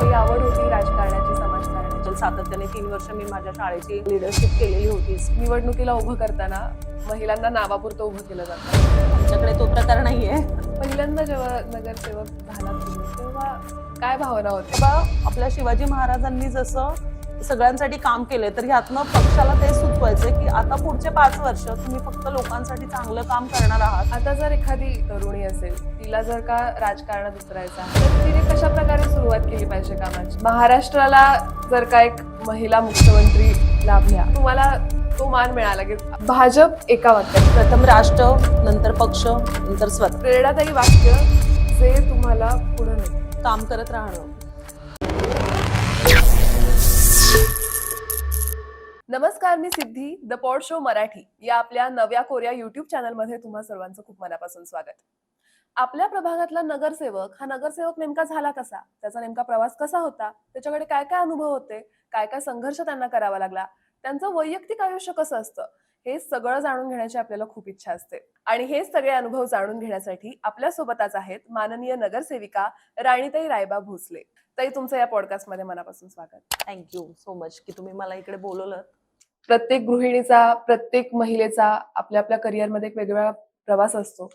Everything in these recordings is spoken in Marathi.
काही आवड होती राजकारणाची समाजकारणाची. सातत्याने तीन वर्ष मी माझ्या शाळेची लिडरशिप केलेली होती. निवडणुकीला उभं करताना महिलांना नावापुरतं उभं केलं जातं. आमच्याकडे तो प्रकार नाहीये. पहिल्यांदा जेव्हा नगरसेवक झाला तेव्हा काय भावना होत्या? तेव्हा आपल्या शिवाजी महाराजांनी जसं सगळ्यांसाठी काम केलंय तर ह्यातनं पक्षाला ते सुचवायचं की आता पुढचे पाच वर्ष तुम्ही फक्त लोकांसाठी चांगलं काम करणार आहात. आता जर एखादी तरुणी असेल तिला जर का राजकारणात उतरायचं तर तिने कशा प्रकारे सुरुवात केली पाहिजे कामाची? महाराष्ट्राला जर का एक महिला मुख्यमंत्री लाभल्या तुम्हाला तो मान मिळाला की भाजप एका वाक्यात प्रथम राष्ट्र नंतर पक्ष नंतर स्वतः प्रेरणादायी वाक्य जे तुम्हाला पुढे. काम करत राहणं. नमस्कार मी Siddhi the pod show Marathi या आपल्या नव्या कोऱ्या युट्यूब चॅनलमध्ये तुम्हा सर्वांचं खूप मनापासून स्वागत. आपल्या प्रभागातला नगरसेवक हा नगरसेवक नेमका झाला कसा? त्याचा नेमका प्रवास कसा होता? त्याच्याकडे काय काय अनुभव होते? काय काय संघर्ष त्यांना करावा लागला? त्यांचं वैयक्तिक आयुष्य कसं असतं? हे सगळं जाणून घेण्याची आपल्याला खूप इच्छा असते. आणि हे सगळे अनुभव जाणून घेण्यासाठी आपल्या सोबतच आहेत माननीय नगरसेविका राणीताई रायबा भोसले. ताई तुमचं या पॉडकास्टमध्ये मनापासून स्वागत. थँक्यू सो मच की तुम्ही मला इकडे बोलवलं प्रत्येक गृहिणीचा प्रत्येक महिलेचा आपल्या आपल्या करिअरमध्ये एक वेगवेगळा प्रवास असतो.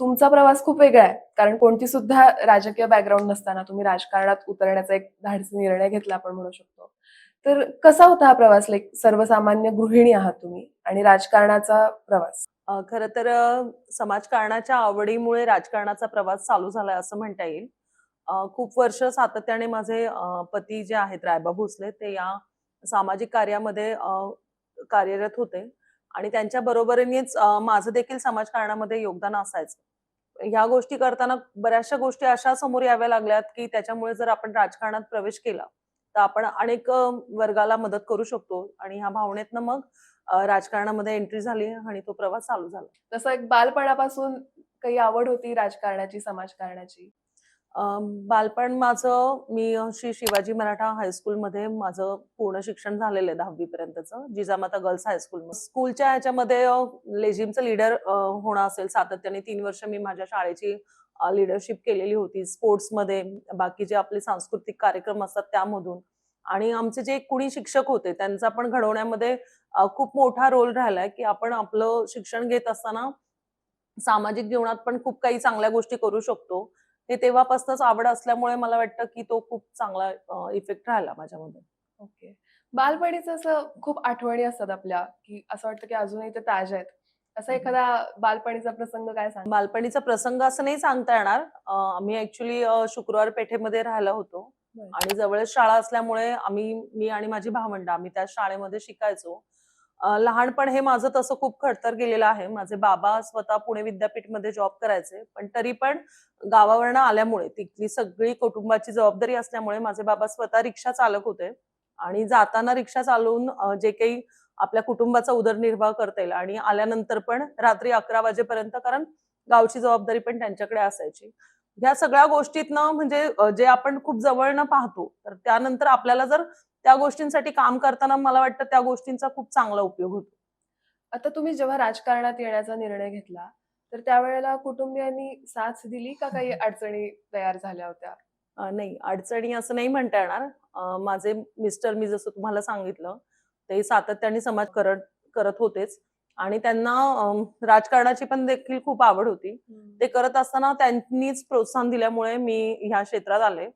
तुमचा प्रवास खूप वेगळा आहे कारण कोणती सुद्धा राजकीय बॅकग्राऊंड नसताना तुम्ही राजकारणात उतरण्याचा एक धाडसी निर्णय घेतला आपण म्हणू शकतो. तर कसा होता हा प्रवास? लाईक सर्वसामान्य गृहिणी आहात तुम्ही आणि राजकारणाचा प्रवास? खर खरं तर समाजकारणाच्या आवडीमुळे राजकारणाचा प्रवास चालू झालाय असं म्हणता येईल. खूप वर्ष सातत्याने माझे पती जे आहेत रायबा भोसले ते या सामाजिक कार्यामध्ये कार्यरत होते. आणि त्यांच्या बरोबरीनेच माझं देखील समाजकारणामध्ये योगदान असायचं. ह्या गोष्टी करताना बऱ्याचशा गोष्टी अशा समोर याव्या लागल्यात की त्याच्यामुळे जर आपण राजकारणात प्रवेश केला तर आपण अनेक वर्गाला मदत करू शकतो. आणि ह्या भावनेतनं मग राजकारणामध्ये एंट्री झाली आणि तो प्रवास चालू झाला. तसं एक बालपणापासून काही आवड होती राजकारणाची समाजकारणाची? बालपण माझं मी श्री शिवाजी मराठा हायस्कूलमध्ये माझं पूर्ण शिक्षण झालेलं आहे दहावी पर्यंतचं जिजामाता गर्ल्स हायस्कूल स्कूलच्या ह्याच्यामध्ये लेझिमचं लीडर होणं असेल सातत्याने तीन वर्ष मी माझ्या शाळेची लिडरशिप केलेली होती. स्पोर्ट्समध्ये बाकीचे आपले सांस्कृतिक कार्यक्रम असतात त्यामधून. आणि आमचे जे कुणी शिक्षक होते त्यांचा पण घडवण्यामध्ये खूप मोठा रोल राहिलाय की आपण आपलं शिक्षण घेत असताना सामाजिक जीवनात पण खूप काही चांगल्या गोष्टी करू शकतो. हे तेव्हापासूनच आवड असल्यामुळे मला वाटतं की तो खूप चांगला इफेक्ट राहिला माझ्यामध्ये ओके. बालपणीचं असं खूप आठवणी असतात आपल्या की असं वाटतं की अजूनही ते ताज्या आहेत. असा. एखादा बालपणीचा प्रसंग काय सांग? बालपणीचा प्रसंग असं नाही सांगता येणार. आम्ही ऍक्च्युली शुक्रवार पेठेमध्ये राहिला होतो. आणि जवळच शाळा असल्यामुळे आम्ही मी आणि माझी भावंड आम्ही त्या शाळेमध्ये शिकायचो. लहानपण हे माझं तसं खूप खडतर गेलेलं आहे. माझे बाबा स्वतः पुणे विद्यापीठमध्ये जॉब करायचे. पण तरी पण गावावरनं आल्यामुळे तिथली सगळी कुटुंबाची जबाबदारी असल्यामुळे माझे बाबा स्वतः रिक्षा चालक होते. आणि जाताना रिक्षा चालवून जे काही आपल्या कुटुंबाचा उदरनिर्वाह करता येईल आणि आल्यानंतर पण रात्री अकरा वाजेपर्यंत कारण गावची जबाबदारी पण त्यांच्याकडे असायची. ह्या सगळ्या गोष्टीतनं म्हणजे जे आपण खूप जवळनं पाहतो तर त्यानंतर आपल्याला जर त्या गोष्टींसाठी काम करताना मला वाटतं त्या गोष्टींचा खूप चांगला उपयोग होतो. आता तुम्ही जेव्हा राजकारणात येण्याचा निर्णय घेतला तर त्यावेळेला कुटुंबियांनी साथ दिली का काही अडचणी तयार झाल्या होत्या? अ, नाही अडचणी असं नाही म्हणता येणार. अ, माझे मिस्टर मी जसं तुम्हाला सांगितलं ते सातत्याने समाज करत करत होतेच. आणि त्यांना अम, राजकारणाची पण देखील खूप आवड होती. ते करत असताना त्यांनीच प्रोत्साहन दिल्यामुळे मी ह्या क्षेत्रात आले.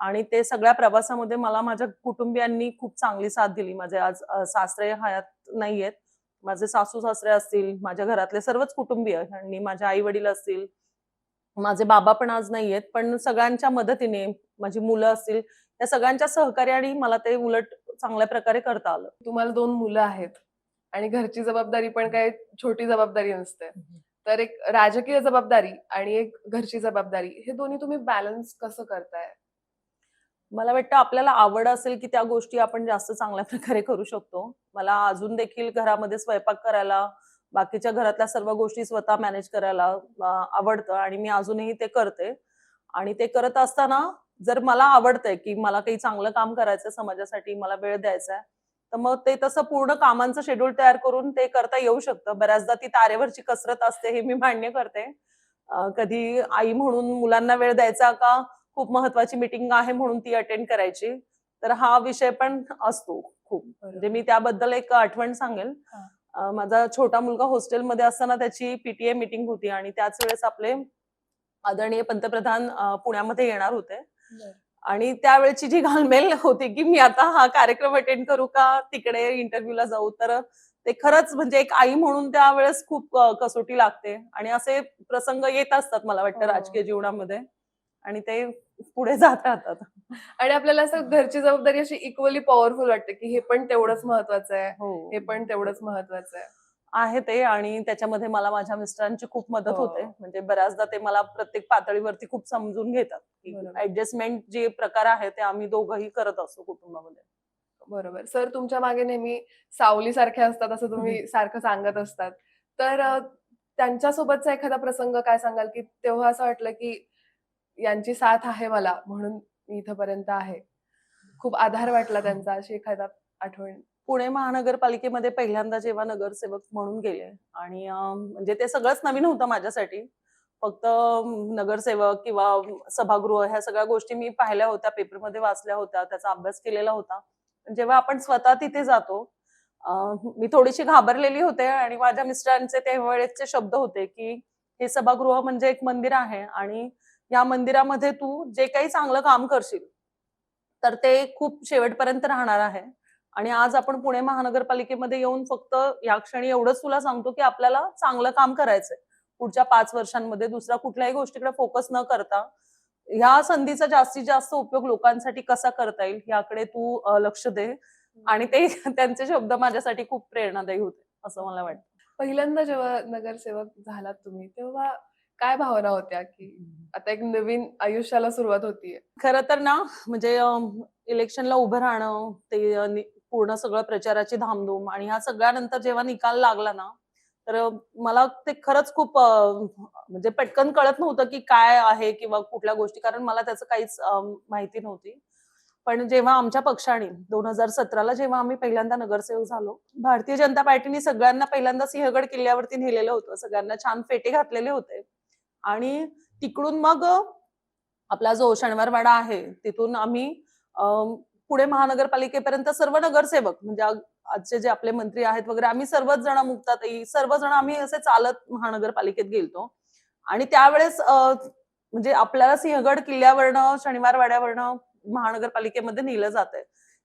आणि ते सगळ्या प्रवासामध्ये मला माझ्या कुटुंबियांनी खूप चांगली साथ दिली. माझे आज सासरे हयात नाहीयेत. माझे सासू सासरे असतील माझ्या घरातले सर्वच कुटुंबीय आणि माझे आई वडील असतील. माझे बाबा पण आज नाहीयेत पण सगळ्यांच्या मदतीने माझी मुलं असतील या सगळ्यांच्या सहकार्याने मला ते उलट चांगल्या प्रकारे करता आलं. तुम्हाला दोन मुलं आहेत आणि घरची जबाबदारी पण काही छोटी जबाबदारी नसते. तर एक राजकीय जबाबदारी आणि एक घरची जबाबदारी हे दोन्ही तुम्ही बॅलन्स कसं करताय? मला वाटतं आपल्याला आवड असेल की त्या गोष्टी आपण जास्त चांगल्या प्रकारे करू शकतो. मला अजून देखील घरामध्ये स्वयंपाक करायला बाकीच्या घरातल्या सर्व गोष्टी स्वतः मॅनेज करायला आवडतं आणि मी अजूनही ते करते. आणि ते करत असताना जर मला आवडतंय की मला काही चांगलं काम करायचं समाजासाठी मला वेळ द्यायचा आहे तर मग ते तसं पूर्ण कामांचं शेड्यूल तयार करून ते करता येऊ शकतं. बऱ्याचदा ती तारेवरची कसरत असते हे मी मान्य करते. कधी आई म्हणून मुलांना वेळ द्यायचा का? खूप महत्वाची मीटिंग आहे म्हणून ती अटेंड करायची. तर हा विषय पण असतो खूप. म्हणजे मी त्याबद्दल एक आठवण सांगेल. माझा छोटा मुलगा हॉस्टेलमध्ये असताना त्याची पीटीए मीटिंग होती आणि त्याच वेळेस आपले आदरणीय पंतप्रधान पुण्यामध्ये येणार होते. आणि त्यावेळेची जी घालमेल होती की मी आता हा कार्यक्रम अटेंड करू का तिकडे इंटरव्ह्यूला जाऊ तर ते खरंच म्हणजे एक आई म्हणून त्यावेळेस खूप कसोटी लागते. आणि असे प्रसंग येत असतात मला वाटतं हो. राजकीय जीवनामध्ये. आणि ते पुढे जात राहतात. आणि आपल्याला असं घरची जबाबदारी अशी इक्वली पॉवरफुल वाटते की हे पण तेवढंच महत्वाचं आहे हो. हे पण तेवढंच महत्वाचं आहे. आहे ते आणि त्याच्यामध्ये मला माझ्या मिस्टरांची खूप मदत हो. होते. म्हणजे बऱ्याचदा ते मला प्रत्येक पातळीवरती खूप समजून घेतात. ऍडजस्टमेंट जे प्रकार आहे ते आम्ही दोघंही करत असतो कुटुंबामध्ये. बरोबर. सर तुमच्या मागे नेहमी सावली सारखे असतात असं तुम्ही सारखं सांगत असतात. तर त्यांच्यासोबतचा एखादा प्रसंग काय सांगाल की तेव्हा असं वाटलं की यांची साथ आहे मला म्हणून मी इथपर्यंत आहे. खूप आधार वाटला त्यांचा अशी एखादा आठवण. पुणे महानगरपालिकेमध्ये पहिल्यांदा जेव्हा नगरसेवक म्हणून गेले आणि म्हणजे ते सगळंच नवीन होतं माझ्यासाठी. फक्त नगरसेवक किंवा सभागृह ह्या सगळ्या गोष्टी मी पाहिल्या होत्या पेपरमध्ये वाचल्या होत्या त्याचा अभ्यास केलेला होता. जेव्हा आपण स्वतः तिथे जातो मी थोडीशी घाबरलेली होते आणि माझ्या मिस्टरांचे ते वेळेसचे शब्द होते की हे सभागृह म्हणजे एक मंदिर आहे आणि या मंदिरामध्ये तू जे काही चांगलं काम करशील तर ते खूप शेवटपर्यंत राहणार आहे. आणि आज आपण पुणे महानगरपालिकेमध्ये येऊन फक्त या क्षणी एवढंच तुला सांगतो की आपल्याला चांगलं काम करायचंय. पुढच्या पाच वर्षांमध्ये दुसऱ्या कुठल्याही गोष्टीकडे फोकस न करता ह्या संधीचा जास्तीत जास्त उपयोग लोकांसाठी कसा करता येईल याकडे तू लक्ष दे. आणि ते त्यांचे शब्द माझ्यासाठी खूप प्रेरणादायी होते असं मला वाटतं. पहिल्यांदा जेव्हा नगरसेवक झालात तुम्ही तेव्हा काय भावना होत्या की आता एक नवीन आयुष्याला सुरुवात होतीये? खरं तर ना म्हणजे इलेक्शनला उभं राहणं ते पूर्ण सगळं प्रचाराची धामधूम आणि ह्या सगळ्यानंतर जेव्हा निकाल लागला ना तर मला ते खरंच खूप म्हणजे पटकन कळत नव्हतं की काय आहे किंवा कुठल्या गोष्टी कारण मला त्याचं काहीच माहिती नव्हती. पण जेव्हा आमच्या पक्षाने दोन हजार सतराला जेव्हा आम्ही पहिल्यांदा नगरसेवक झालो भारतीय जनता पार्टीने सगळ्यांना पहिल्यांदा सिंहगड किल्ल्यावरती नेलेलं होतं. सगळ्यांना छान फेटे घातलेले होते. आणि तिकडून मग आपला जो शनिवारवाडा आहे तिथून आम्ही पुणे महानगरपालिकेपर्यंत सर्व नगरसेवक म्हणजे आजचे जे आपले मंत्री आहेत वगैरे आम्ही सर्वच जण मुक्ताताई सर्वजण आम्ही असे चालत महानगरपालिकेत गेलतो. आणि त्यावेळेस म्हणजे आपल्याला सिंहगड किल्ल्यावरनं शनिवारवाड्यावरनं महानगरपालिकेमध्ये नेलं जात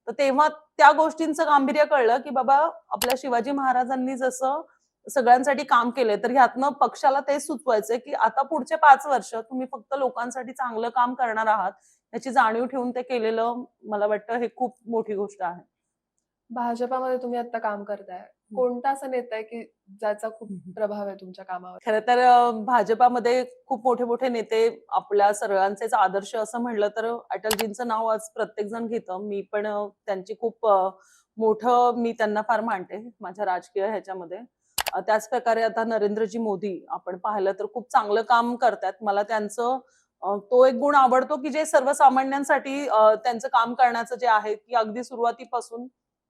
तर तेव्हा त्या गोष्टींचं गांभीर्य कळलं की बाबा आपल्या शिवाजी महाराजांनी जसं सगळ्यांसाठी काम केलंय तर ह्यातनं पक्षाला ते सुचवायचंय की आता पुढचे पाच वर्ष तुम्ही फक्त लोकांसाठी चांगलं काम करणार आहात याची जाणीव ठेवून ते केलेलं मला वाटतं हे खूप मोठी गोष्ट आहे. भाजपामध्ये तुम्ही आता काम करताय. कोणता असा नेता आहे की ज्याचा खूप प्रभाव आहे तुमच्या कामावर? खरं तर भाजपामध्ये खूप मोठे मोठे नेते आपल्या सर्वांचेच आदर्श असं म्हणलं तर अटलजींचं नाव आज प्रत्येक जण घेतं. मी पण त्यांची खूप मोठं मी त्यांना फार मानते माझ्या राजकीय ह्याच्यामध्ये. त्याच प्रकारे आता नरेंद्रजी मोदी आपण पाहिलं तर खूप चांगलं काम करतात मला त्यांचं तो एक गुण आवडतो की जे सर्वसामान्यांसाठी त्यांचं काम करण्याचं जे आहे की अगदी सुरुवातीपासून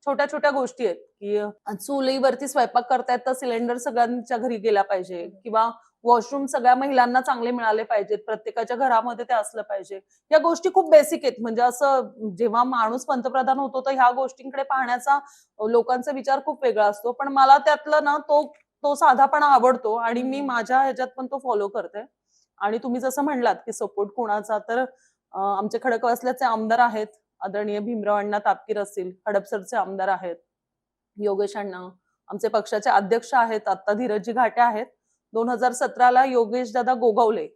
छोट्या छोट्या गोष्टी आहेत की चुलीवरती स्वयंपाक करतायत तर सिलेंडर सगळ्यांच्या घरी गेला पाहिजे किंवा वॉशरूम सगळ्या महिलांना चांगले मिळाले पाहिजेत प्रत्येकाच्या घरामध्ये ते असलं पाहिजे. या गोष्टी खूप बेसिक आहेत. म्हणजे असं जेव्हा माणूस पंतप्रधान होतो तर ह्या गोष्टींकडे पाहण्याचा लोकांचा विचार खूप वेगळा असतो. पण मला त्यातलं ना तो तो साधापणा आवडतो आणि मी माझ्या ह्याच्यात पण तो फॉलो करते. आणि तुम्ही जसं म्हणलात की सपोर्ट कोणाचा तर आमचे खडकवासल्याचे आमदार आहेत. आदरणीय भीमराव अण्णा तापकीर असतील हडपसरचे आमदार आहेत. योगेश अण्णा आमचे पक्षाचे अध्यक्ष आहेत. आता धीरजजी घाटे आहेत. दोन हजार सतराला योगेश दादा गोगावले.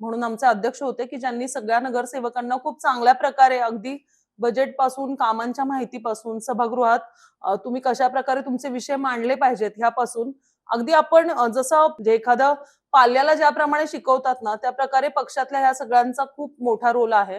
म्हणून आमचे अध्यक्ष होते की ज्यांनी सगळ्या नगरसेवकांना खूप चांगल्या प्रकारे अगदी बजेटपासून कामांच्या माहितीपासून सभागृहात तुम्ही कशा प्रकारे तुमचे विषय मांडले पाहिजेत ह्यापासून अगदी आपण जसं जे एखादं पाल्याला ज्याप्रमाणे शिकवतात ना त्या प्रकारे पक्षातल्या ह्या सगळ्यांचा खूप मोठा रोल आहे.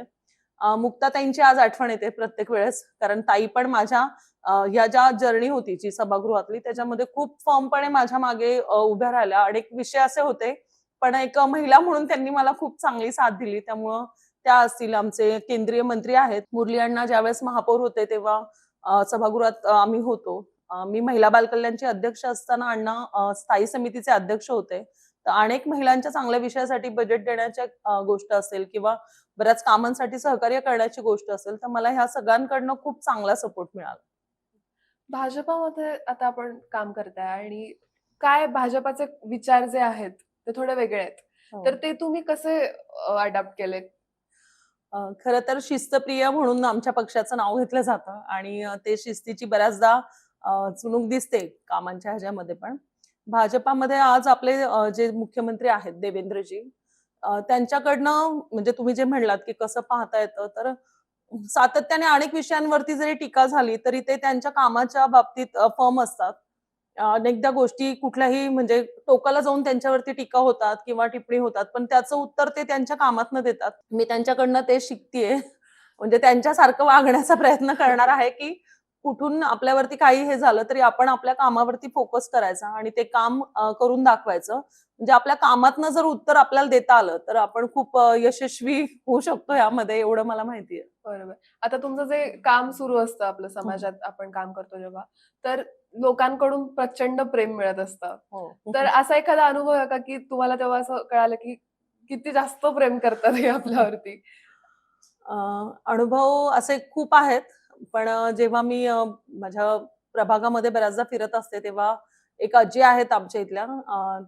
मुक्ता मुक्ताताईंची आज आठवण येते प्रत्येक वेळेस कारण ताई पण माझ्या ह्या ज्या जर्नी होती जी सभागृहातली त्याच्यामध्ये खूप फर्मपणे माझ्या मागे उभ्या राहिल्या. अनेक विषय असे होते पण एक महिला म्हणून त्यांनी मला खूप चांगली साथ दिली. त्यामुळं त्या असतील आमचे केंद्रीय मंत्री आहेत. मुरली अण्णा ज्यावेळेस महापौर होते तेव्हा सभागृहात आम्ही होतो. मी महिला बालकल्याणची अध्यक्ष असताना अण्णा स्थायी समितीचे अध्यक्ष होते. तर अनेक महिलांच्या चांगल्या विषयासाठी बजेट देण्याच्या गोष्ट असेल किंवा बऱ्याच कामांसाठी सहकार्य करण्याची गोष्ट असेल तर मला ह्या सगळ्यांकडनं खूप चांगला सपोर्ट मिळाला. भाजपामध्ये आता आपण काम करताय आणि काय भाजपाचे विचार जे आहेत ते थोडे वेगळे आहेत. हो. तर ते तुम्ही कसे अडॅप्ट केले खरं तर शिस्तप्रिय म्हणून आमच्या पक्षाचं नाव घेतलं जातं आणि ते शिस्तीची बऱ्याचदा चुणूक दिसते कामांच्या ह्याच्यामध्ये पण. भाजपामध्ये आज आपले जे मुख्यमंत्री आहेत देवेंद्रजी त्यांच्याकडनं म्हणजे तुम्ही जे म्हणलात की कसं पाहता येतं तर सातत्याने अनेक विषयांवरती जरी टीका झाली तरी ते त्यांच्या कामाच्या बाबतीत फर्म असतात. अनेकदा गोष्टी कुठल्याही म्हणजे टोकाला जाऊन त्यांच्यावरती टीका होतात किंवा टिप्पणी होतात पण त्याचं उत्तर ते त्यांच्या कामातनं देतात. मी त्यांच्याकडनं ते शिकतीये. म्हणजे त्यांच्यासारखं वागण्याचा प्रयत्न करणार आहे की कुठून आपल्यावरती काही हे झालं तरी आपण आपल्या कामावरती फोकस करायचा आणि ते काम करून दाखवायचं. म्हणजे आपल्या कामातनं जर उत्तर आपल्याला देता आलं तर आपण खूप यशस्वी होऊ शकतो यामध्ये एवढं मला माहितीये. बरोबर. आता तुमचं जे काम सुरू असतं आपलं समाजात आपण काम करतो जेव्हा तर लोकांकडून प्रचंड प्रेम मिळत असतं. तर असा एखादा अनुभव आहे का की तुम्हाला तेव्हा असं कळालं की किती जास्त प्रेम करतात हे आपल्यावरती? अनुभव असे खूप आहेत. पण जेव्हा मी माझ्या प्रभागामध्ये बऱ्याचदा फिरत असते, तेव्हा एक आजी आहेत आमच्या इथल्या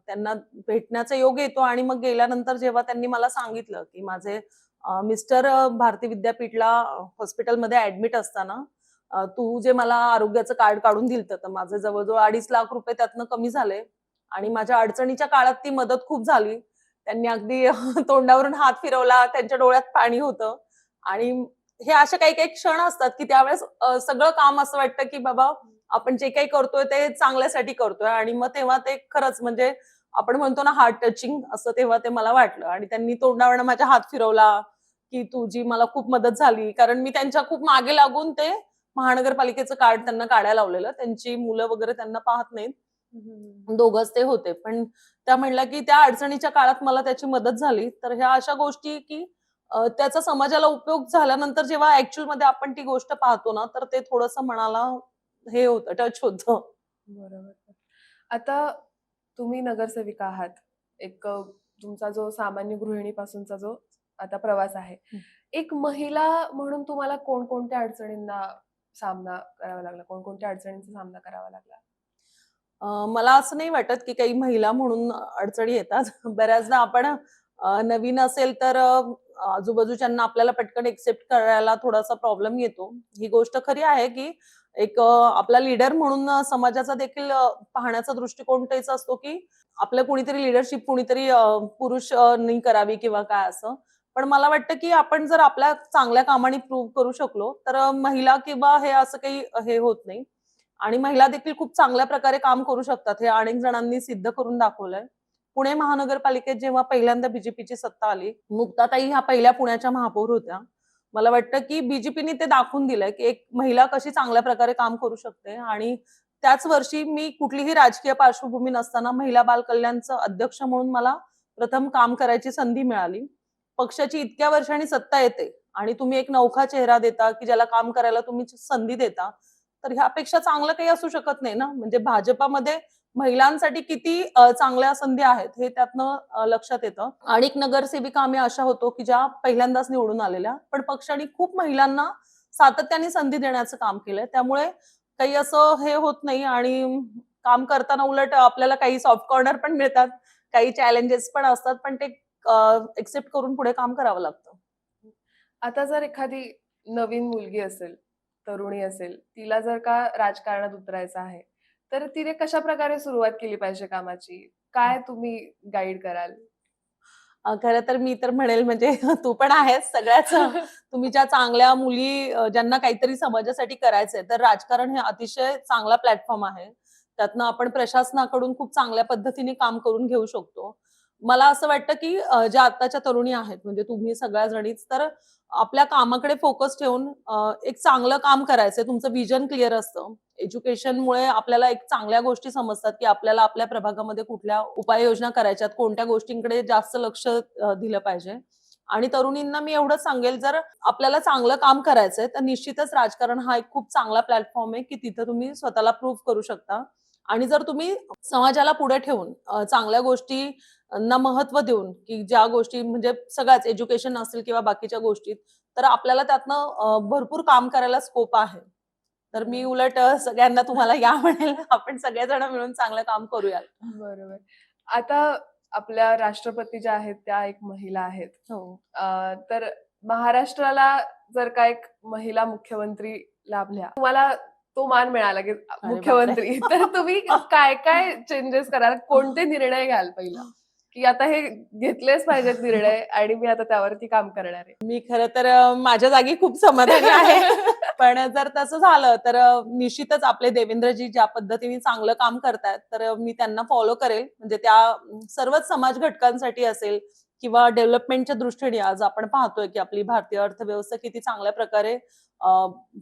त्यांना भेटण्याचा योग येतो आणि मग गेल्यानंतर जेव्हा त्यांनी मला सांगितलं, की माझे मिस्टर भारती विद्यापीठला हॉस्पिटलमध्ये ऍडमिट असताना तू जे मला आरोग्याचं कार्ड काढून दिलतं, तर माझे जवळजवळ अडीच लाख रुपये त्यातनं कमी झाले. आणि माझ्या अडचणीच्या काळात ती मदत खूप झाली. त्यांनी अगदी तोंडावरून हात फिरवला, त्यांच्या डोळ्यात पाणी होतं. आणि हे असे काही-काही क्षण असतात, की त्यावेळेस सगळं काम असं वाटतं, की बाबा आपण जे काही करतोय ते चांगल्यासाठी करतोय. आणि मग तेव्हा ते खरंच म्हणजे आपण म्हणतो ना हार्ट टचिंग असं तेव्हा ते मला वाटलं. आणि त्यांनी तोंडावरनं माझ्या हात फिरवला, की तुझी मला खूप मदत झाली. कारण मी त्यांच्या खूप मागे लागून ते महानगरपालिकेचं कार्ड त्यांना काढायला लावलेलं. त्यांची मुलं वगैरे त्यांना पाहत नाहीत. दोघंच ते होते. पण त्या म्हणल्या, की त्या अडचणीच्या काळात मला त्याची मदत झाली. तर ह्या अशा गोष्टी, की त्याचा समाजाला उपयोग झाल्यानंतर जेव्हा ऍक्च्युअलमध्ये आपण ती गोष्ट पाहतो ना, तर ते थोडंसं मनाला हे होतं, टच होतं. बरोबर. आता तुम्ही नगरसेविका आहात. एक तुमचा जो सामान्य गृहिणीपासूनचा जो आता प्रवास आहे. एक महिला म्हणून तुम्हाला कोणकोणत्या अडचणींना सामना करावा लागला? कोणकोणत्या अडचणींचा सामना करावा लागला? मला असं नाही वाटत, की काही महिला म्हणून अडचणी येतात. बऱ्याचदा आपण नवीन असेल तर आजूबाजूच्यांना आपल्याला पटकन एक्सेप्ट करायला थोडासा प्रॉब्लेम येतो. ही गोष्ट खरी आहे, की एक आपला लीडर म्हणून समाजाचा देखील पाहण्याचा दृष्टिकोन तेच असतो, की आपलं कुणीतरी लीडरशिप कुणीतरी पुरुष अ, नी करावी किंवा काय असं. पण मला वाटतं, की आपण जर आपल्या चांगल्या कामाने प्रूव्ह करू शकलो, तर महिला किंवा हे असं काही हे होत नाही. आणि महिला देखील खूप चांगल्या प्रकारे काम करू शकतात. हे अनेक जणांनी सिद्ध करून दाखवलंय. पुणे महानगरपालिकेत जेव्हा पहिल्यांदा बीजेपीची सत्ता आली, मुक्ताताई ह्या पहिल्या पुण्याच्या महापौर होत्या. मला वाटतं, की बीजेपीने ते दाखवून दिलंय, की एक महिला कशी चांगल्या प्रकारे काम करू शकते आणि त्याच वर्षी मी कुठलीही राजकीय पार्श्वभूमी नसताना महिला बाल कल्याणचं अध्यक्ष म्हणून मला प्रथम काम करायची संधी मिळाली. पक्षाची इतक्या वर्षांनी सत्ता येते आणि तुम्ही एक नौखा चेहरा देता, की ज्याला काम करायला तुम्ही संधी देता. तर ह्यापेक्षा चांगलं काही असू शकत नाही ना. म्हणजे भाजपामध्ये महिलांसाठी किती चांगल्या संधी आहेत हे त्यातनं लक्षात येतं. आणि नगरसेविका आम्ही अशा होतो, की ज्या पहिल्यांदाच निवडून आलेल्या. पण पक्षाने खूप महिलांना सातत्याने संधी देण्याचं काम केलंय. त्यामुळे काही असं हे होत नाही आणि काम करताना उलट आपल्याला काही सॉफ्ट कॉर्नर पण मिळतात. काही चॅलेंजेस पण असतात. पण ते एक्सेप्ट करून पुढे काम करावं लागतं. आता जर एखादी नवीन मुलगी असेल, तरुणी असेल, तिला जर का राजकारणात उतरायचं आहे, तर तिने कशाप्रकारे सुरुवात केली पाहिजे कामाची? काय तुम्ही गाईड कराल? खरं तर मी तर म्हणेल म्हणजे तू पण आहेस सगळ्याच तुम्ही ज्या चांगल्या मुली ज्यांना काहीतरी समाजासाठी करायचंय, तर राजकारण हे अतिशय चांगला प्लॅटफॉर्म आहे. त्यातनं आपण प्रशासनाकडून खूप चांगल्या पद्धतीने काम करून घेऊ शकतो. मला असं वाटतं, की ज्या आत्ताच्या तरुणी आहेत, म्हणजे तुम्ही सगळ्या जणीच, तर आपल्या कामाकडे फोकस ठेवून एक चांगलं काम करायचंय. तुमचं व्हिजन क्लिअर असतं. एज्युकेशनमुळे आपल्याला एक चांगल्या गोष्टी समजतात, की आपल्याला आपल्या प्रभागामध्ये कुठल्या उपाययोजना करायच्यात, कोणत्या गोष्टींकडे जास्त लक्ष दिलं पाहिजे. आणि तरुणींना मी एवढंच सांगेल, जर आपल्याला चांगलं काम करायचंय, तर निश्चितच राजकारण हा एक खूप चांगला प्लॅटफॉर्म आहे, की तिथं तुम्ही स्वतःला प्रूव्ह करू शकता. आणि जर तुम्ही समाजाला पुढे ठेवून चांगल्या गोष्टींना महत्त्व देऊन की ज्या गोष्टी म्हणजे सगळ्याच एज्युकेशन असेल किंवा बाकीच्या गोष्टीत तर आपल्याला त्यातनं भरपूर काम करायला स्कोप आहे. तर मी उलट सगळ्यांना तुम्हाला या म्हणेल आपण सगळेजण मिळून चांगलं काम करूया. बरोबर. आता आपल्या राष्ट्रपती ज्या आहेत त्या एक महिला आहेत. हो. तर महाराष्ट्राला जर का एक महिला मुख्यमंत्री लाभल्या तुम्हाला तो मान मिळाला की मुख्यमंत्री. तर तुम्ही काय काय चेंजेस कराल? कोणते निर्णय घ्याल पहिला? की आता हे घेतलेच पाहिजेत निर्णय आणि मी आता त्यावरती काम करणार आहे. मी खरं तर माझ्या जागी खूप समाधानी आहे. पण जर तसं झालं तर निश्चितच आपले देवेंद्रजी ज्या पद्धतीने चांगलं काम करतायत तर मी त्यांना फॉलो करेल. म्हणजे त्या सर्वच समाज घटकांसाठी असेल किंवा डेव्हलपमेंटच्या दृष्टीने आज आपण पाहतोय की आपली भारतीय अर्थव्यवस्था किती चांगल्या प्रकारे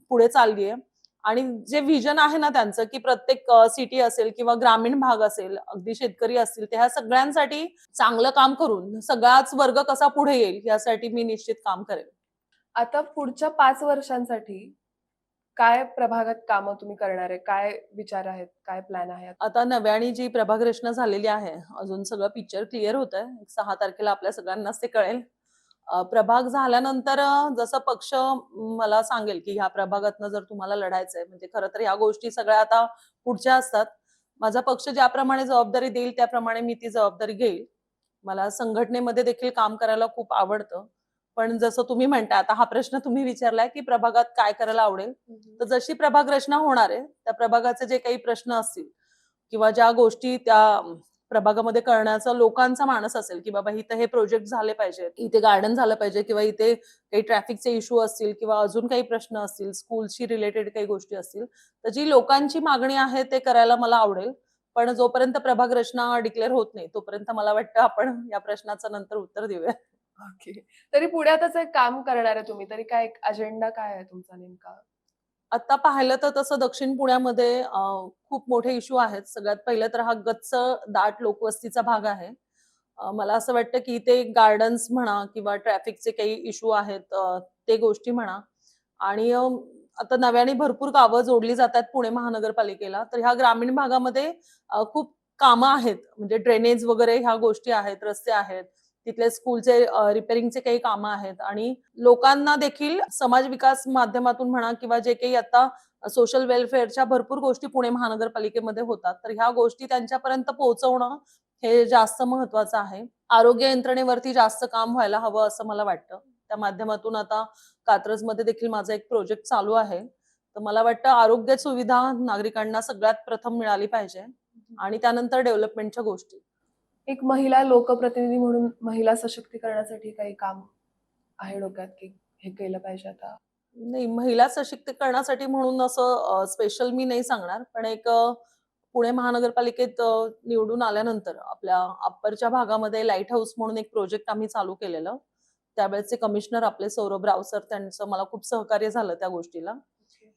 पुढे चालली आहे. आणि जे विजन आहे ना त्यांचं की प्रत्येक सिटी असेल किंवा ग्रामीण भाग असेल अगदी शेतकरी असतील त्या ह्या सगळ्यांसाठी चांगलं काम करून सगळाच वर्ग कसा पुढे येईल यासाठी मी निश्चित काम करेल आता पुढच्या पाच वर्षांसाठी काय प्रभागात कामं तुम्ही करणार आहे? काय विचार आहेत? काय प्लॅन आहे? आता नव्याने जी प्रभाग रचना झालेली आहे अजून सगळं पिक्चर क्लिअर होत आहे सहा तारखेला आपल्या सगळ्यांनाच ते कळेल. प्रभाग झाल्यानंतर जसं पक्ष मला सांगेल की ह्या प्रभागातनं जर तुम्हाला लढायचं आहे म्हणजे खरं तर ह्या गोष्टी सगळ्या आता पुढच्या असतात. माझा पक्ष ज्याप्रमाणे जबाबदारी देईल त्याप्रमाणे मी ती जबाबदारी घेईल. मला संघटनेमध्ये देखील काम करायला खूप आवडतं. पण जसं तुम्ही म्हणता आता हा प्रश्न तुम्ही विचारलाय की प्रभागात काय करायला आवडेल? तर जशी प्रभाग रचना होणार आहे त्या प्रभागाचे जे काही प्रश्न असतील किंवा ज्या गोष्टी त्या प्रभागामध्ये करण्याचा लोकांचा मानस असेल की बाबा इथे हे प्रोजेक्ट झाले पाहिजे इथे गार्डन झालं पाहिजे किंवा इथे काही ट्रॅफिकचे इश्यू असतील किंवा अजून काही प्रश्न असतील स्कूलशी रिलेटेड काही गोष्टी असतील तर जी लोकांची मागणी आहे ते करायला मला आवडेल. पण जोपर्यंत प्रभाग रचना डिक्लेअर होत नाही तोपर्यंत मला वाटतं आपण या प्रश्नाचं नंतर उत्तर देऊया. ओके तरी पुण्यातच एक काम करणार आहे तुम्ही तरी काय अजेंडा काय आहे तुमचा नेमका? आता पाहिलं तर तसं दक्षिण पुण्यामध्ये खूप मोठे इश्यू आहेत. सगळ्यात पहिलं तर हा गच्च दाट लोकवस्तीचा भाग आहे. मला असं वाटतं की ते गार्डन्स म्हणा किंवा ट्रॅफिकचे काही इश्यू आहेत ते गोष्टी म्हणा. आणि आता नव्याने भरपूर गावं जोडली जातात पुणे महानगरपालिकेला तर ह्या ग्रामीण भागामध्ये खूप कामं आहेत. म्हणजे ड्रेनेज वगैरे ह्या गोष्टी आहेत रस्ते आहेत. तिथले स्कूलचे रिपेअरिंगचे काही कामं आहेत. आणि लोकांना देखील समाज विकास माध्यमातून म्हणा किंवा जे काही आता सोशल वेलफेअरच्या भरपूर गोष्टी पुणे महानगरपालिकेमध्ये होतात तर ह्या गोष्टी त्यांच्यापर्यंत पोहोचवणं हे जास्त महत्वाचं आहे. आरोग्य यंत्रणेवरती जास्त काम व्हायला हवं असं मला वाटतं. त्या माध्यमातून आता कात्रजमध्ये देखील माझा एक प्रोजेक्ट चालू आहे. तर मला वाटतं आरोग्य सुविधा नागरिकांना सगळ्यात प्रथम मिळाली पाहिजे. आणि त्यानंतर डेव्हलपमेंटच्या गोष्टी. एक महिला लोकप्रतिनिधी म्हणून महिला सशक्तीकरणासाठी काही काम आहे डोक्यात की हे केलं पाहिजे आता? नाही महिला सशक्तीकरणासाठी म्हणून असं स्पेशल मी नाही सांगणार. पण एक पुणे महानगरपालिकेत निवडून आल्यानंतर आपल्या अप्परच्या भागामध्ये लाइट हाऊस म्हणून एक प्रोजेक्ट आम्ही चालू केलेलं. त्यावेळेचे कमिशनर आपले सौरभ राव सर त्यांचं मला खूप सहकार्य झालं त्या गोष्टीला.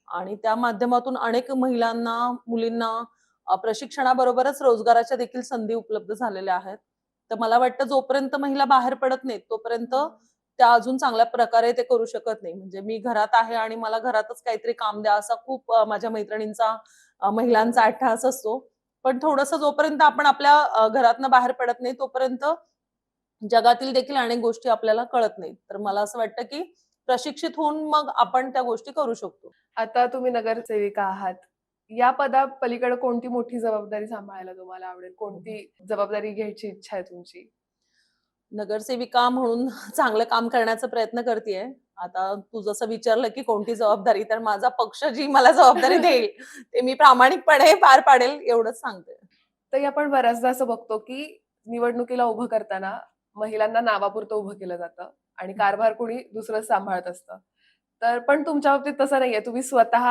आणि त्या माध्यमातून अनेक महिलांना मुलींना प्रशिक्षणाबरोबरच रोजगाराच्या देखील संधी उपलब्ध झालेल्या आहेत. तर मला वाटतं जोपर्यंत महिला बाहेर पडत नाहीत तोपर्यंत त्या अजून चांगल्या प्रकारे ते करू शकत नाही. म्हणजे मी घरात आहे आणि मला घरातच काहीतरी काम द्या असा खूप माझ्या मैत्रिणींचा महिलांचा अट्टहास असतो. पण थोडस जोपर्यंत आपण आपल्या घरातनं बाहेर पडत नाही तोपर्यंत जगातील देखील अनेक गोष्टी आपल्याला कळत नाहीत. तर मला असं वाटतं की प्रशिक्षित होऊन मग आपण त्या गोष्टी करू शकतो. आता तुम्ही नगरसेविका आहात. या पदा पलीकडे कोणती मोठी जबाबदारी सांभाळायला तुम्हाला आवडेल? कोणती जबाबदारी घ्यायची इच्छा आहे तुमची? नगरसेविका म्हणून चांगलं काम करण्याचा प्रयत्न करतेय. आता तू जसं विचारलं की कोणती जबाबदारी तर माझा पक्ष जी मला जबाबदारी देईल ते मी प्रामाणिकपणे पार पाडेल एवढंच सांगते. तरी आपण बऱ्याचदा असं बघतो की निवडणुकीला उभं करताना महिलांना नावापुरतं उभं केलं जातं आणि कारभार कोणी दुसरंच सांभाळत असतं. तर पण तुमच्या बाबतीत तसं नाहीये. तुम्ही स्वतः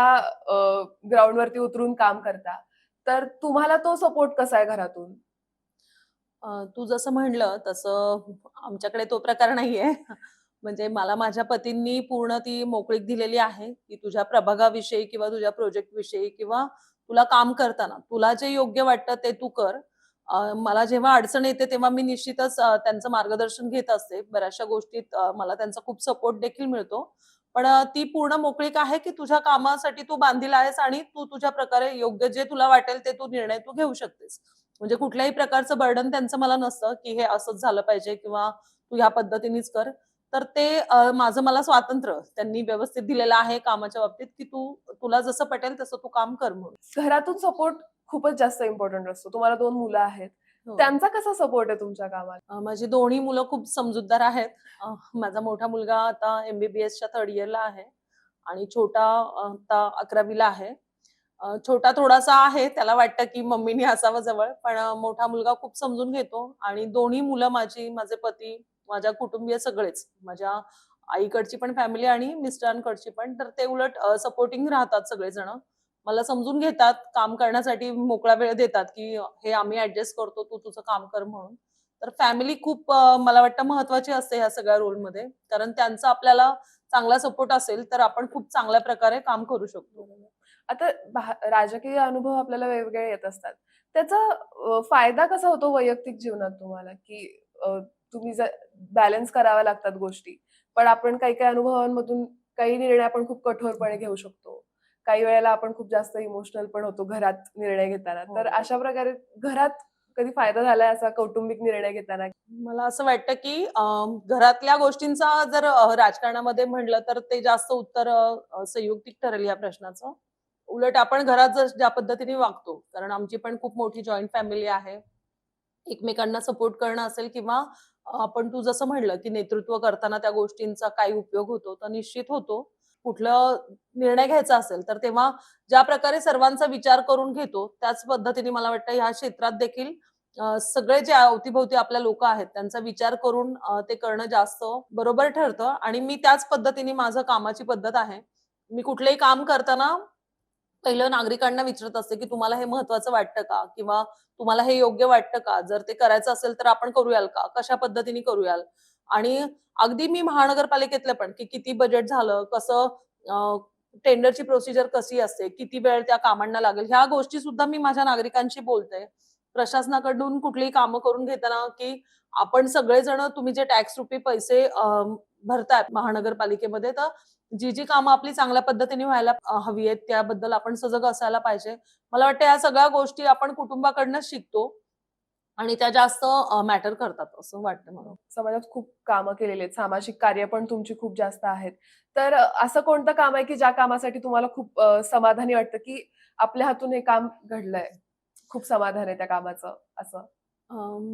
ग्राउंडवरती उतरून काम करता. तर तुम्हाला तो सपोर्ट कसा आहे घरातून? तू जसं म्हणलं तसं आमच्याकडे तो प्रकार नाहीये. म्हणजे मला माझ्या पतींनी पूर्ण ती मोकळीक दिलेली आहे की तुझ्या प्रभागाविषयी किंवा तुझ्या प्रोजेक्ट विषयी किंवा तुला काम करताना तुला जे योग्य वाटतं ते तू कर. मला जेव्हा अडचण येते तेव्हा मी निश्चितच त्यांचं मार्गदर्शन घेत असते. बऱ्याचशा गोष्टीत मला त्यांचा खूप सपोर्ट देखील मिळतो. पण ती पूर्ण मोकळीक आहे की तुझ्या कामासाठी तू बांधील आहेस आणि तू तुझ्या प्रकारे योग्य जे तुला वाटेल ते तू निर्णय तू घेऊ शकतेस. म्हणजे कुठल्याही प्रकारचं बर्डन त्यांचं मला नसतं, की हे असंच झालं पाहिजे किंवा तू ह्या पद्धतीनेच कर. तर ते माझं मला स्वातंत्र्य त्यांनी व्यवस्थित दिलेलं आहे कामाच्या बाबतीत, की तू तुला जसं पटेल तसं तू काम कर म्हणून. घरातून सपोर्ट खूपच जास्त इम्पॉर्टंट असतो. तुम्हाला दोन मुलं आहेत. हो. त्यांचा कसा सपोर्ट आहे तुमच्या कामात? अ, माझी दोन्ही मुलं खूप समजूतदार आहेत. माझा मोठा मुलगा आता एम-बी-बी-एसच्या 3rd इयरला आहे आणि छोटा आता 11वीला आहे. छोटा थोडासा आहे, त्याला वाटतं की मम्मीनी असावं जवळ, पण मोठा मुलगा खूप समजून घेतो आणि दोन्ही मुलं माझी, माझे पती, माझ्या कुटुंबीय सगळेच, माझ्या आईकडची पण फॅमिली आणि मिस्टरांकडची पण, तर ते उलट सपोर्टिंग राहतात सगळेजण. मला समजून घेतात, काम करण्यासाठी मोकळा वेळ देतात, की हे आम्ही ऍडजस्ट करतो, तू तुझं काम कर म्हणून. तर फॅमिली खूप मला वाटतं महत्वाची असते ह्या सगळ्या रोलमध्ये. कारण त्यांचा आपल्याला चांगला सपोर्ट असेल, तर आपण खूप चांगल्या प्रकारे काम करू शकतो. आता राजकीय अनुभव आपल्याला वेगवेगळे येत असतात. त्याचा फायदा कसा होतो वैयक्तिक जीवनात तुम्हाला? की तुम्ही जर बॅलन्स कराव्या लागतात गोष्टी. पण आपण काही-काही अनुभवांमधून काही निर्णय आपण खूप कठोरपणे घेऊ शकतो. काही वेळेला आपण खूप जास्त इमोशनल पण होतो घरात निर्णय घेताना. तर हो. अशा प्रकारे घरात कधी फायदा झालाय असा कौटुंबिक निर्णय घेताना? मला असं वाटतं, की घरातल्या गोष्टींचा जर राजकारणामध्ये म्हटलं, तर ते जास्त उत्तर संयुक्तिक ठरेल या प्रश्नाचं. उलट आपण घरात जर ज्या पद्धतीने वागतो, कारण आमची पण खूप मोठी जॉइंट फॅमिली आहे. एकमेकांना सपोर्ट करणं असेल किंवा आपण तू जसं म्हणलं, की नेतृत्व करताना त्या गोष्टींचा काय उपयोग होतो, तर निश्चित होतो. कुठलं निर्णय घ्यायचा असेल, तर तेव्हा ज्या प्रकारे सर्वांचा विचार करून घेतो, त्याच पद्धतीने मला वाटतं ह्या क्षेत्रात देखील सगळे जे अवतीभोवती आपल्या लोक आहेत, त्यांचा विचार करून ते करणं जास्त बरोबर ठरतं आणि मी त्याच पद्धतीने माझं कामाची पद्धत आहे. मी कुठलंही काम करताना पहिलं नागरिकांना विचारत असते, की तुम्हाला हे महत्वाचं वाटतं का? किंवा तुम्हाला हे योग्य वाटतं का? जर ते करायचं असेल तर आपण करूयाल का? कशा पद्धतीने करूयाल? आणि अगदी मी महानगरपालिकेतलं पण, की किती बजेट झालं? कसं टेंडरची प्रोसिजर कशी असते? किती वेळ त्या कामांना लागेल? ह्या गोष्टी सुद्धा मी माझ्या नागरिकांशी बोलते. प्रशासनाकडून कुठलीही कामं करून घेताना, की आपण सगळेजण तुम्ही जे टॅक्स रुपी पैसे भरतायत भरताय महानगरपालिकेमध्ये, तर जी, जी कामं आपली चांगल्या पद्धतीने व्हायला हवी आहेत, त्याबद्दल आपण सजग असायला पाहिजे. मला वाटतं या सगळ्या गोष्टी आपण कुटुंबाकडनं शिकतो आणि त्या जास्त मॅटर करतात असं वाटतं मला. समाजात खूप कामं केलेली आहेत. सामाजिक कार्य पण तुमची खूप जास्त आहेत. तर असं कोणतं काम आहे, की ज्या कामासाठी तुम्हाला खूप समाधानी वाटतं, की आपल्या हातून हे काम घडलंय. खूप समाधान आहे त्या कामाचं असं?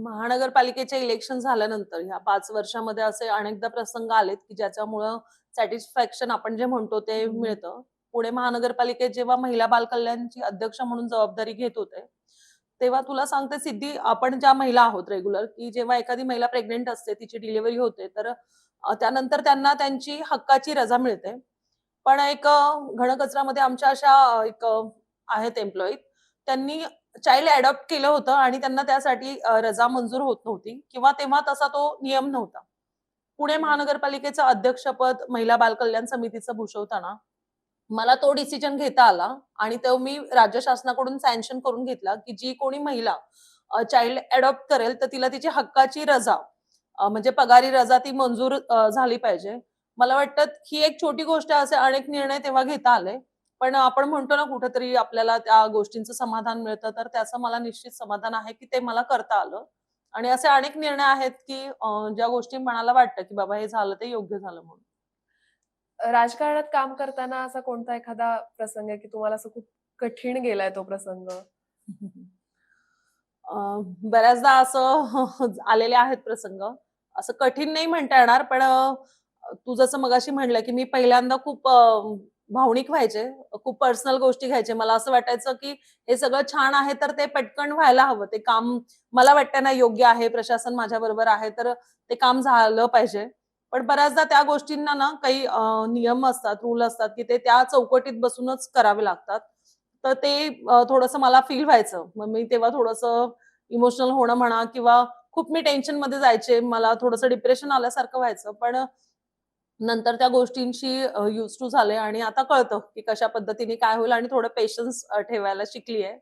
महानगरपालिकेचे इलेक्शन झाल्यानंतर ह्या 5 वर्षामध्ये असे अनेकदा प्रसंग आलेत, की ज्याच्यामुळं सॅटिस्फॅक्शन आपण जे म्हणतो ते. मिळतं. पुणे महानगरपालिकेत जेव्हा महिला बाल कल्याणची अध्यक्ष म्हणून जबाबदारी घेत होते, तेव्हा तुला सांगते सिद्धी, आपण ज्या महिला आहोत रेग्युलर, की जेव्हा एखादी महिला प्रेग्नंट असते, तिची डिलिव्हरी होते, तर त्यानंतर त्यांना त्यांची हक्काची रजा मिळते. पण एक अ, घनकचऱ्यामध्ये आमच्या अशा एक आहेत एम्प्लॉयी, त्यांनी चाइल्ड अडॉप्ट केलं होतं आणि त्यांना त्यासाठी रजा मंजूर होत नव्हती किंवा तेव्हा तसा तो नियम नव्हता. पुणे महानगरपालिकेचं अध्यक्षपद महिला बाल कल्याण समितीचं भूषवताना मला तो डिसिजन घेता आला आणि तो मी राज्य शासनाकडून सँक्शन करून घेतला, की जी कोणी महिला चाइल्ड अडॉप्ट करेल, तर तिला तिची हक्काची रजा म्हणजे पगारी रजा ती मंजूर झाली पाहिजे. मला वाटतं ही एक छोटी गोष्ट असे अनेक निर्णय तेव्हा घेता आले. पण आपण म्हणतो ना कुठेतरी आपल्याला त्या गोष्टींचं समाधान मिळतं, तर त्याचं मला निश्चित समाधान आहे, की ते मला करता आलं. आणि असे अनेक निर्णय आहेत, की ज्या गोष्टी मनाला वाटतं, की बाबा हे झालं ते योग्य झालं म्हणून. राजकारणात काम करताना असा कोणता एखादा प्रसंग आहे, की तुम्हाला असं खूप कठीण गेलाय तो प्रसंग? बऱ्याचदा असं आलेले आहेत प्रसंग. असं कठीण नाही म्हणता येणार, पण तू जसं मगाशी म्हणलं, की मी पहिल्यांदा खूप भावनिक व्हायचे. खूप पर्सनल गोष्टी घ्यायचे. मला असं वाटायचं, की हे सगळं छान आहे, तर ते पटकन व्हायला हवं. ते काम मला वाटतं ना योग्य आहे, प्रशासन माझ्याबरोबर आहे, तर ते काम झालं पाहिजे. पण बऱ्याचदा त्या गोष्टींना ना काही नियम असतात, रूल असतात, की ते त्या चौकटीत बसूनच करावे लागतात. तर ते थोडंसं मला फील व्हायचं. मग मी तेव्हा थोडंसं इमोशनल होणं म्हणा किंवा खूप मी टेन्शनमध्ये जायचे. मला थोडंसं डिप्रेशन आल्यासारखं व्हायचं. पण नंतर त्या गोष्टींशी युज टू झाले आणि आता कळतं, की कशा पद्धतीने काय होईल आणि थोडं पेशन्स ठेवायला शिकली आहे.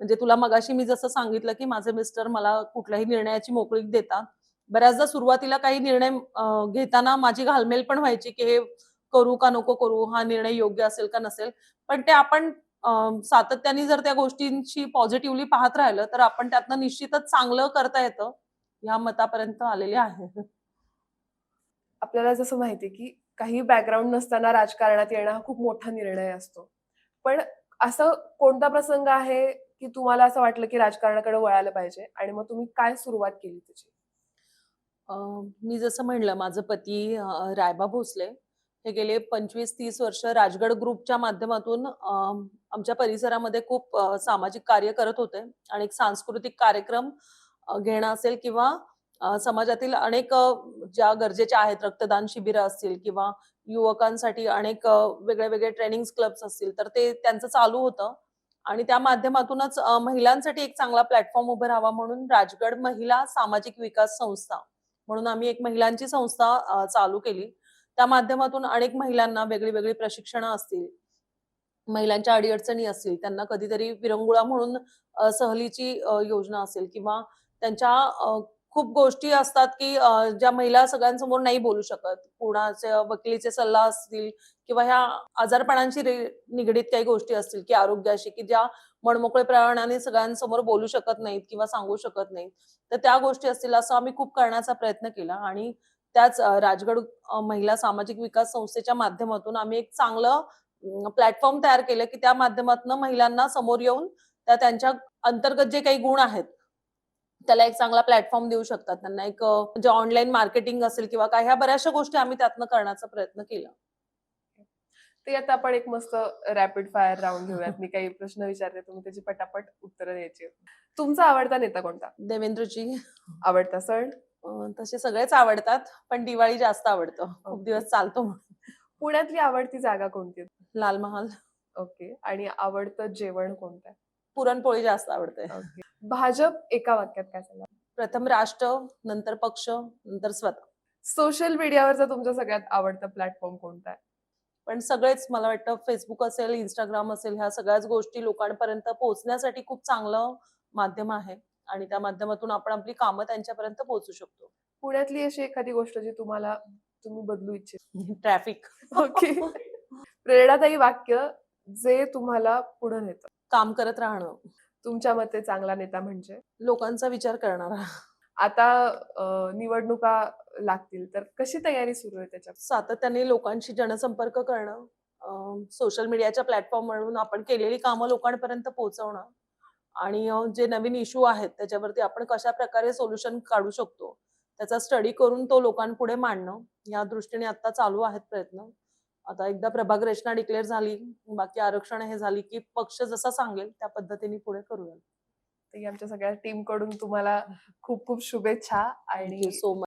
म्हणजे तुला मगाशी मी जसं सांगितलं, की माझे मिस्टर मला कुठल्याही निर्णयाची मोकळीक देतात. बऱ्याचदा सुरुवातीला काही निर्णय घेताना माझी घालमेल पण व्हायची, की हे करू का नको करू हा निर्णय योग्य असेल का नसेल. पण ते आपण सातत्याने जर त्या गोष्टींची पॉझिटिव्हली पाहत राहिलं तर आपण त्यातनं निश्चितच चांगलं करता येतं ह्या मतापर्यंत आलेले आहे. आपल्याला जसं माहिती की काही बॅकग्राऊंड नसताना राजकारणात येणं हा खूप मोठा निर्णय असतो. पण असं कोणता प्रसंग आहे की तुम्हाला असं वाटलं की राजकारणाकडे वळायला पाहिजे? आणि मग तुम्ही काय सुरुवात केली त्याची? मी जसं म्हणलं माझं पती रायबा भोसले. हे गेले पंचवीस तीस वर्ष राजगड ग्रुपच्या माध्यमातून आमच्या परिसरामध्ये खूप सामाजिक कार्य करत होते. आणि एक सांस्कृतिक कार्यक्रम घेणं असेल किंवा समाजातील अनेक ज्या गरजेच्या आहेत रक्तदान शिबिरं असतील किंवा युवकांसाठी अनेक वेगळे वेगळे ट्रेनिंग क्लब्स असतील तर ते त्यांचं चालू होतं. आणि त्या माध्यमातूनच महिलांसाठी एक चांगला प्लॅटफॉर्म उभं राहावा म्हणून राजगड महिला सामाजिक विकास संस्था म्हणून आम्ही एक महिलांची संस्था चालू केली. त्या माध्यमातून अनेक महिलांना वेगळी वेगळी प्रशिक्षणं असतील. महिलांच्या अडीअडचणी असतील त्यांना कधीतरी विरंगुळा म्हणून सहलीची योजना असेल किंवा त्यांच्या खूप गोष्टी असतात की ज्या महिला सगळ्यांसमोर नाही बोलू शकत. कुणाचे वकिलीचे सल्ला असतील किंवा ह्या आजारपणांशी निगडीत काही गोष्टी असतील की आरोग्याशी की ज्या मनमोकळे प्रमाणाने सगळ्यांसमोर बोलू शकत नाहीत किंवा सांगू शकत नाहीत. तर त्या गोष्टी असतील असं आम्ही खूप करण्याचा प्रयत्न केला आणि त्याच राजगड महिला सामाजिक विकास संस्थेच्या माध्यमातून आम्ही एक चांगलं प्लॅटफॉर्म तयार केलं की त्या माध्यमातून महिलांना समोर येऊन त्या त्यांच्या अंतर्गत जे काही गुण आहेत त्याला एक चांगला प्लॅटफॉर्म देऊ शकतात. त्यांना एक जे म्हणजे ऑनलाईन मार्केटिंग असेल किंवा काय ह्या बऱ्याचशा गोष्टी आम्ही त्यातनं करण्याचा प्रयत्न केला. ते आता आपण एक मस्त रॅपिड फायर राऊंड घेऊयात. मी काही प्रश्न विचारते तुम्ही त्याची पटापट उत्तरं द्यायची. तुमचा आवडता नेता कोणता? देवेंद्रजी. आवडता सण? तसे सगळेच आवडतात पण दिवाळी जास्त आवडतं. खूप. दिवस चालतो म्हणून. पुण्यातली आवडती जागा कोणती? लाल महाल ओके. आणि आवडतं जेवण कोणतं? पुरणपोळी जास्त आवडते. भाजप एका वाक्यात काय सांगा प्रथम राष्ट्र नंतर पक्ष नंतर स्वतः. सोशल मीडियावरचा तुमचा सगळ्यात आवडता प्लॅटफॉर्म कोणता आहे? पण सगळेच मला वाटतं फेसबुक असेल इंस्टाग्राम असेल ह्या सगळ्याच गोष्टी लोकांपर्यंत पोहोचण्यासाठी खूप चांगलं माध्यम आहे. आणि त्या माध्यमातून आपण आपली कामं त्यांच्यापर्यंत पोहोचू शकतो. पुण्यातली अशी एखादी गोष्ट जी तुम्हाला तुम्ही बदलू इच्छित? Traffic okay. प्रेरणादायी वाक्य जे तुम्हाला पुढे नेतं. काम करत राहणं. तुमच्या मते चांगला नेता म्हणजे? लोकांचा विचार करणारा. आता निवडणुका लागतील. तर कशी तयारी सुरू आहे त्याच्या सातत्याने लोकांशी जनसंपर्क करणं सोशल मीडियाच्या प्लॅटफॉर्म म्हणून आपण केलेली कामं लोकांपर्यंत पोहोचवणं आणि जे नवीन इश्यू आहेत त्याच्यावरती आपण कशा प्रकारे सोल्युशन काढू शकतो त्याचा स्टडी करून तो लोकांपुढे मांडणं या दृष्टीने आता चालू आहेत प्रयत्न. आता एकदा प्रभाग रचना डिक्लेअर झाली बाकी आरक्षण हे झाली की पक्ष जसा सांगेल त्या पद्धतीने पुढे करूया तर आमच्या सगळ्या टीमकडून तुम्हाला खूप खूप शुभेच्छा आणि सो मच